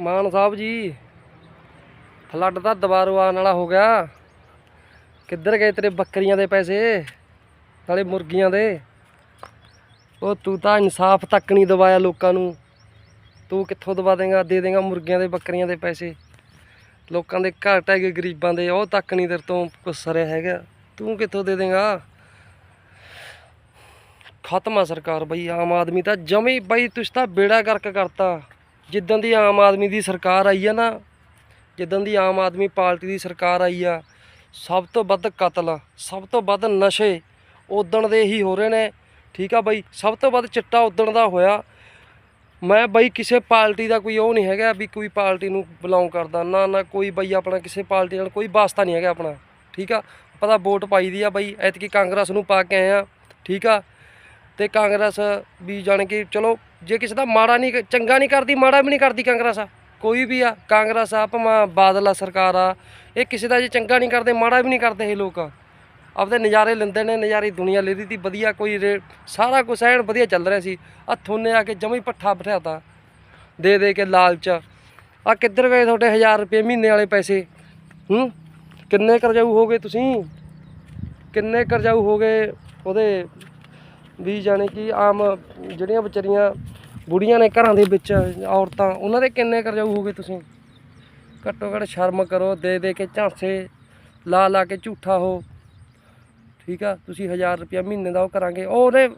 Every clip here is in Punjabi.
ਮਾਨ ਸਾਹਿਬ ਜੀ ਫਲੱਡ ਤਾਂ ਦੁਬਾਰਾ ਆਉਣ ਵਾਲਾ ਹੋ ਗਿਆ। ਕਿੱਧਰ ਗਏ ਤੇਰੇ ਬੱਕਰੀਆਂ ਦੇ ਪੈਸੇ? ਨਾਲੇ ਮੁਰਗੀਆਂ ਦੇ। ਉਹ ਤੂੰ ਤਾਂ ਇਨਸਾਫ ਤੱਕ ਨਹੀਂ ਦਵਾਇਆ ਲੋਕਾਂ ਨੂੰ। ਤੂੰ ਕਿੱਥੋਂ ਦਵਾ ਦੇਂਗਾ, ਦੇ ਦੇਂਗਾ ਮੁਰਗੀਆਂ ਦੇ, ਬੱਕਰੀਆਂ ਦੇ ਪੈਸੇ? ਲੋਕਾਂ ਦੇ ਘਰ ਟੈ ਗਏ ਗਰੀਬਾਂ ਦੇ, ਉਹ ਤੱਕ ਨਹੀਂ ਤੇਰੇ ਤੋਂ ਕੁਛ ਸਰਿਆ ਹੈਗਾ। ਤੂੰ ਕਿੱਥੋਂ ਦੇ ਦੇਂਗਾ? ਖਤਮ ਆ ਸਰਕਾਰ ਬਈ, ਆਮ ਆਦਮੀ ਤਾਂ ਜਮੀ ਬਈ, ਤੁਸੀਂ ਤਾਂ ਬੇੜਾ ਗਰਕ ਕਰਤਾ। ਜਿੱਦਾਂ ਦੀ ਆਮ ਆਦਮੀ ਦੀ ਸਰਕਾਰ ਆਈ ਆ ਨਾ, ਜਿੱਦਾਂ ਦੀ ਆਮ ਆਦਮੀ ਪਾਰਟੀ ਦੀ ਸਰਕਾਰ ਆਈ ਆ, ਸਭ ਤੋਂ ਵੱਧ ਕਤਲ, ਸਭ ਤੋਂ ਵੱਧ ਨਸ਼ੇ ਉਦਣ ਦੇ ਹੀ ਹੋ ਰਹੇ ਨੇ। ਠੀਕ ਆ ਬਈ, ਸਭ ਤੋਂ ਵੱਧ ਚਿੱਟਾ ਉਦਣ ਦਾ ਹੋਇਆ। ਮੈਂ ਬਈ ਕਿਸੇ ਪਾਰਟੀ ਦਾ ਕੋਈ ਉਹ ਨਹੀਂ ਹੈਗਾ ਵੀ ਕੋਈ ਪਾਰਟੀ ਨੂੰ ਬਿਲੋਂਗ ਕਰਦਾ, ਨਾ ਨਾ ਕੋਈ ਬਈ ਆਪਣਾ ਕਿਸੇ ਪਾਰਟੀ ਨਾਲ ਕੋਈ ਵਾਸਤਾ ਨਹੀਂ ਹੈਗਾ ਆਪਣਾ। ਠੀਕ ਆ ਪਤਾ ਵੋਟ ਪਾਈ ਦੀ ਆ ਬਈ, ਐਤਕੀ ਕਾਂਗਰਸ ਨੂੰ ਪਾ ਕੇ ਆਏ ਆ। ਠੀਕ ਆ ਤੇ ਕਾਂਗਰਸ ਵੀ ਜਾਣ ਕੇ ਚਲੋ ਜੇ ਕਿਸੇ ਦਾ ਮਾੜਾ ਨਹੀਂ, ਚੰਗਾ ਨਹੀਂ ਕਰਦੀ, ਮਾੜਾ ਵੀ ਨਹੀਂ ਕਰਦੀ ਕਾਂਗਰਸ ਆ, ਕੋਈ ਵੀ ਆ, ਕਾਂਗਰਸ ਆ, ਭਾਵੇਂ ਬਾਦਲ ਆ, ਸਰਕਾਰ ਆ, ਇਹ ਕਿਸੇ ਦਾ ਜੇ ਚੰਗਾ ਨਹੀਂ ਕਰਦੇ, ਮਾੜਾ ਵੀ ਨਹੀਂ ਕਰਦੇ ਇਹ ਲੋਕ। ਆਪਦੇ ਨਜ਼ਾਰੇ ਲੈਂਦੇ ਨੇ, ਨਜ਼ਾਰੇ ਦੁਨੀਆ ਲੈਦੀ ਤੀ ਵਧੀਆ ਕੋਈ ਰੇ- ਸਾਰਾ ਕੁਝ ਐਨ ਵਧੀਆ ਚੱਲ ਰਿਹਾ ਸੀ। ਆ ਥੋਨੇ ਆ ਕੇ ਜਮੀ ਪੱਠਾ ਬਿਠਾਤਾ। ਦੇ ਦੇ ਕੇ ਲਾਲਚ। ਆ ਕਿੱਧਰ ਗਏ ਤੁਹਾਡੇ 1000 ਰੁਪਏ ਮਹੀਨੇ ਵਾਲੇ ਪੈਸੇ? ਹੂੰ? ਕਿੰਨੇ ਕਰਜਾਊ ਹੋ ਗਏ ਤੁਸੀਂ? ਕਿੰਨੇ ਕਰਜਾਊ ਹੋ ਗਏ ਉਹਦੇ ਵੀ ਜਾਣੇ ਕਿ ਆਮ ਜਿਹੜੀਆਂ ਵਿਚਾਰੀਆਂ ਬੁੜੀਆਂ ਨੇ ਘਰਾਂ ਦੇ ਵਿੱਚ ਔਰਤਾਂ, ਉਹਨਾਂ ਦੇ ਕਿੰਨੇ ਕਰਜਾਊ ਹੋ ਗਏ ਤੁਸੀਂ? ਘੱਟੋ ਘੱਟ ਸ਼ਰਮ ਕਰੋ, ਦੇ ਦੇ ਕੇ ਝਾਂਸੇ, ਲਾ ਲਾ ਕੇ ਝੂਠਾ ਹੋ ਠੀਕ ਆ, ਤੁਸੀਂ 1000 ਰੁਪਇਆ ਮਹੀਨੇ ਦਾ ਉਹ ਕਰਾਂਗੇ। ਉਹ ਉਹਨੇ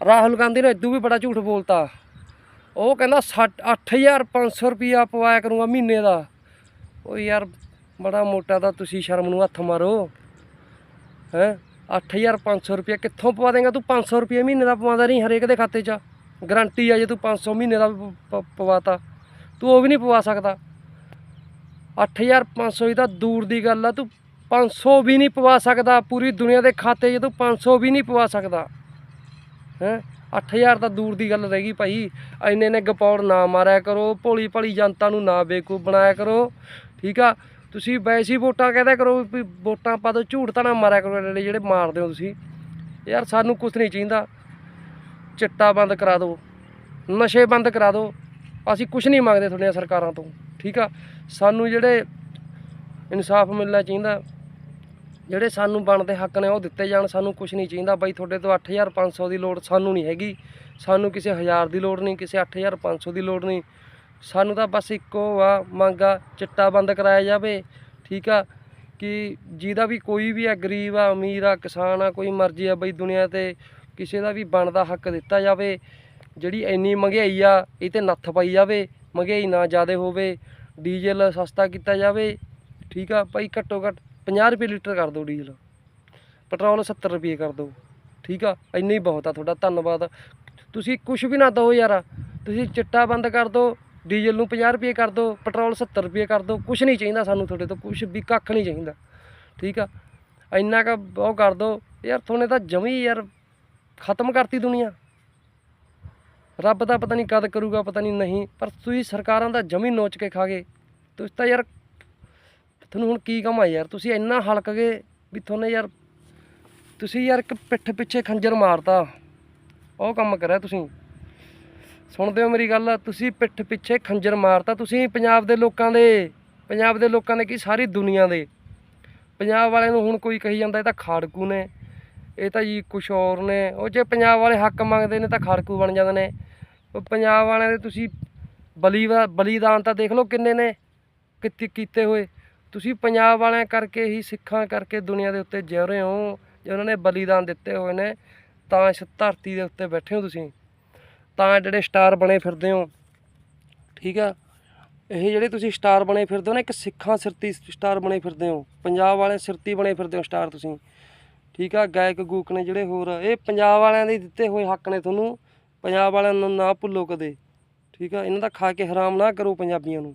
ਰਾਹੁਲ ਗਾਂਧੀ ਨੇ ਇਦੋਂ ਵੀ ਬੜਾ ਝੂਠ ਬੋਲਤਾ। ਉਹ ਕਹਿੰਦਾ 8500 ਰੁਪਇਆ ਪਵਾਇਆ ਕਰੂੰਗਾ ਮਹੀਨੇ ਦਾ। ਉਹ ਯਾਰ, ਬੜਾ ਮੋਟਾ ਦਾ ਤੁਸੀਂ ਸ਼ਰਮ ਨੂੰ ਹੱਥ ਮਾਰੋ। ਹੈ? 8500 ਰੁਪਇਆ। ਕਿੱਥੋਂ ਪਵਾ ਦੇਗਾ ਤੂੰ? 500 ਰੁਪਇਆ ਮਹੀਨੇ ਦਾ ਪਵਾਉਂਦਾ ਨਹੀਂ ਹਰੇਕ ਦੇ ਖਾਤੇ 'ਚ। ਗਰੰਟੀ ਆ ਜੇ ਤੂੰ 500 ਮਹੀਨੇ ਦਾ ਪ- ਪ- ਪਵਾਤਾ। ਤੂੰ ਉਹ ਵੀ ਨਹੀਂ ਪਵਾ ਸਕਦਾ। 8500 ਹੀ ਤਾਂ ਦੂਰ ਦੀ ਗੱਲ ਆ। ਤੂੰ 500 ਵੀ ਨਹੀਂ ਪਵਾ ਸਕਦਾ। ਪੂਰੀ ਦੁਨੀਆ ਦੇ ਖਾਤੇ 'ਚ ਤੂੰ 500 ਵੀ ਨਹੀਂ ਪਵਾ ਸਕਦਾ। ਹੈ? 8000 ਤਾਂ ਦੂਰ ਦੀ ਗੱਲ ਰਹਿ ਗਈ ਭਾਈ। ਐਨੇ ਨੇ ਗਪੌੜ ਨਾ ਮਾਰਿਆ ਕਰੋ। ਭੋਲੀ ਭਲੀ ਜਨਤਾ ਨੂੰ ਨਾ ਬੇਕੂਫ ਬਣਾਇਆ ਕਰੋ। ਠੀਕ ਆ? ਤੁਸੀਂ ਵੈਸੇ ਹੀ ਵੋਟਾਂ ਕਹਿੰਦਾ ਕਰੋ ਵੀ ਵੋਟਾਂ ਪਾ ਦਿਓ, ਝੂਠ ਤਾਂ ਨਾ ਮਾਰਿਆ ਕਰੋ ਜਿਹੜੇ ਜਿਹੜੇ ਮਾਰਦੇ ਹੋ ਤੁਸੀਂ। ਯਾਰ ਸਾਨੂੰ ਕੁਝ ਨਹੀਂ ਚਾਹੀਦਾ। ਚਿੱਟਾ ਬੰਦ ਕਰਾ ਦਿਓ, ਨਸ਼ੇ ਬੰਦ ਕਰਾ ਦਿਓ। ਅਸੀਂ ਕੁਝ ਨਹੀਂ ਮੰਗਦੇ ਤੁਹਾਡੀਆਂ ਸਰਕਾਰਾਂ ਤੋਂ, ਠੀਕ ਆ? ਸਾਨੂੰ ਜਿਹੜੇ ਇਨਸਾਫ ਮਿਲਣਾ ਚਾਹੀਦਾ, ਜਿਹੜੇ ਸਾਨੂੰ ਬਣਦੇ ਹੱਕ ਨੇ ਉਹ ਦਿੱਤੇ ਜਾਣ, ਸਾਨੂੰ ਕੁਝ ਨਹੀਂ ਚਾਹੀਦਾ। ਬਾਈ ਤੁਹਾਡੇ ਤੋਂ 8500 ਦੀ ਲੋੜ ਸਾਨੂੰ ਨਹੀਂ ਹੈਗੀ। ਸਾਨੂੰ ਕਿਸੇ ਹਜ਼ਾਰ ਦੀ ਲੋੜ ਨਹੀਂ, ਕਿਸੇ 8500 ਦੀ ਲੋੜ ਨਹੀਂ। ਸਾਨੂੰ ਤਾਂ ਬਸ ਇੱਕੋ ਆ, ਮੰਗ ਆ, ਚਿੱਟਾ ਬੰਦ ਕਰਾਇਆ ਜਾਵੇ। ਠੀਕ ਆ? ਕਿ ਜਿਹਦਾ ਵੀ ਕੋਈ ਵੀ ਆ, ਗਰੀਬ ਆ, ਅਮੀਰ ਆ, ਕਿਸਾਨ ਆ, ਕੋਈ ਮਰਜ਼ੀ ਆ ਬਈ ਦੁਨੀਆ ਤੇ ਕਿਸੇ ਦਾ ਵੀ ਬਣਦਾ ਹੱਕ ਦਿੱਤਾ ਜਾਵੇ। ਜਿਹੜੀ ਇੰਨੀ ਮਹਿੰਗਾਈ ਆ, ਇਹ ਤੇ ਨੱਥ ਪਾਈ ਜਾਵੇ। ਮਹਿੰਗਾਈ ਨਾ ਜ਼ਿਆਦਾ ਹੋਵੇ। ਡੀਜ਼ਲ ਸਸਤਾ ਕੀਤਾ ਜਾਵੇ। ਠੀਕ ਆ? ਭਾਈ ਘੱਟੋ ਘੱਟ 50 ਰੁਪਏ ਲੀਟਰ ਕਰ ਦਿਓ ਡੀਜ਼ਲ। ਪੈਟਰੋਲ 70 ਰੁਪਏ ਕਰ ਦਿਓ। ਠੀਕ ਆ? ਇੰਨਾ ਹੀ ਬਹੁਤ ਆ ਤੁਹਾਡਾ। ਧੰਨਵਾਦ। ਤੁਸੀਂ ਕੁਝ ਵੀ ਨਾ ਦਿਓ ਯਾਰ। ਤੁਸੀਂ ਚਿੱਟਾ ਬੰਦ ਕਰ ਦਿਓ। ਡੀਜ਼ਲ ਨੂੰ 50 ਰੁਪਏ ਕਰ ਦਿਓ, ਪੈਟਰੋਲ 70 ਰੁਪਏ ਕਰ ਦਿਓ ਕੁਝ ਨਹੀਂ ਚਾਹੀਦਾ ਸਾਨੂੰ ਤੁਹਾਡੇ ਤੋਂ ਕੁਝ ਵੀ ਕੱਖ ਨਹੀਂ ਚਾਹੀਦਾ। ਠੀਕ ਆ? ਇੰਨਾ ਕ ਉਹ ਕਰ ਦਿਓ, ਯਾਰ ਤੁਹਾਨੇ ਤਾਂ ਜਮੀ ਯਾਰ ਖਤਮ ਕਰਤੀ ਦੁਨੀਆ। ਰੱਬ ਦਾ ਪਤਾ ਨਹੀਂ ਕਦ ਕਰੂਗਾ, ਪਤਾ ਨਹੀਂ ਨਹੀਂ, ਪਰ ਤੁਸੀਂ ਸਰਕਾਰਾਂ ਦਾ ਜਮੀ ਨੋਚ ਕੇ ਖਾ ਗਏ। ਤੁਸੀਂ ਤਾਂ ਯਾਰ, ਤੁਹਾਨੂੰ ਹੁਣ ਕੀ ਕਮਾਂ ਯਾਰ? ਤੁਸੀਂ ਇੰਨਾ ਹਲਕ ਗਏ ਵੀ ਤੁਹਾਨੂੰ ਯਾਰ, ਤੁਸੀਂ ਯਾਰ ਇੱਕ ਪਿੱਠ ਪਿੱਛੇ ਖੰਜਰ ਮਾਰਤਾ। ਉਹ ਕੰਮ ਕਰਿਆ ਤੁਸੀਂ। ਸੁਣਦੇ ਹੋ ਮੇਰੀ ਗੱਲ, ਤੁਸੀਂ ਪਿੱਠ ਪਿੱਛੇ ਖੰਜਰ ਮਾਰਤਾ, ਤੁਸੀਂ ਪੰਜਾਬ ਦੇ ਲੋਕਾਂ ਦੇ, ਪੰਜਾਬ ਦੇ ਲੋਕਾਂ ਦੇ ਕੀ ਸਾਰੀ ਦੁਨੀਆ ਦੇ। ਪੰਜਾਬ ਵਾਲਿਆਂ ਨੂੰ ਹੁਣ ਕੋਈ ਕਹੀ ਜਾਂਦਾ, ਇਹ ਤਾਂ ਖਾੜਕੂ ਨੇ, ਇਹ ਤਾਂ ਜੀ ਕੁਛ ਹੋਰ ਨੇ, ਉਹ ਜੇ ਪੰਜਾਬ ਵਾਲੇ ਹੱਕ ਮੰਗਦੇ ਨੇ ਤਾਂ ਖਾੜਕੂ ਬਣ ਜਾਂਦੇ ਨੇ। ਉਹ ਪੰਜਾਬ ਵਾਲਿਆਂ ਦੇ ਤੁਸੀਂ ਬਲੀ ਬਲੀਦਾਨ ਤਾਂ ਦੇਖ ਲਓ ਕਿੰਨੇ ਨੇ, ਕਿਤੇ, ਕੀਤੇ ਹੋਏ। ਤੁਸੀਂ ਪੰਜਾਬ ਵਾਲਿਆਂ ਕਰਕੇ ਹੀ ਸਿੱਖਾਂ ਕਰਕੇ ਦੁਨੀਆ ਦੇ ਉੱਤੇ ਜਿਉ ਰਹੇ ਹੋ, ਜੇ ਉਹਨਾਂ ਨੇ ਬਲੀਦਾਨ ਦਿੱਤੇ ਹੋਏ ਨੇ, ਤਾਂ ਇਸ ਧਰਤੀ ਦੇ ਉੱਤੇ ਬੈਠੇ ਹੋ ਤੁਸੀਂ। ਤਾਂ ਜਿਹੜੇ ਸਟਾਰ ਬਣੇ ਫਿਰਦੇ ਹੋ, ਠੀਕ ਆ? ਇਹ ਜਿਹੜੇ ਤੁਸੀਂ ਸਟਾਰ ਬਣੇ ਫਿਰਦੇ ਹੋ ਨਾ, ਇੱਕ ਸਿੱਖਾਂ ਸਿਰਤੀ ਸਟਾਰ ਬਣੇ ਫਿਰਦੇ ਹੋ, ਪੰਜਾਬ ਵਾਲੇ ਸਿਰਤੀ ਬਣੇ ਫਿਰਦੇ ਹੋ ਸਟਾਰ ਤੁਸੀਂ, ਠੀਕ ਆ? ਗਾਇਕ ਗੂਕ ਨੇ ਜਿਹੜੇ ਹੋਰ, ਇਹ ਪੰਜਾਬ ਵਾਲਿਆਂ ਦੇ ਦਿੱਤੇ ਹੋਏ ਹੱਕ ਨੇ ਤੁਹਾਨੂੰ, ਪੰਜਾਬ ਵਾਲਿਆਂ ਨੂੰ ਨਾ ਭੁੱਲੋ ਕਦੇ, ਠੀਕ ਆ? ਇਹਨਾਂ ਦਾ ਖਾ ਕੇ ਹਰਾਮ ਨਾ ਕਰੋ ਪੰਜਾਬੀਆਂ ਨੂੰ।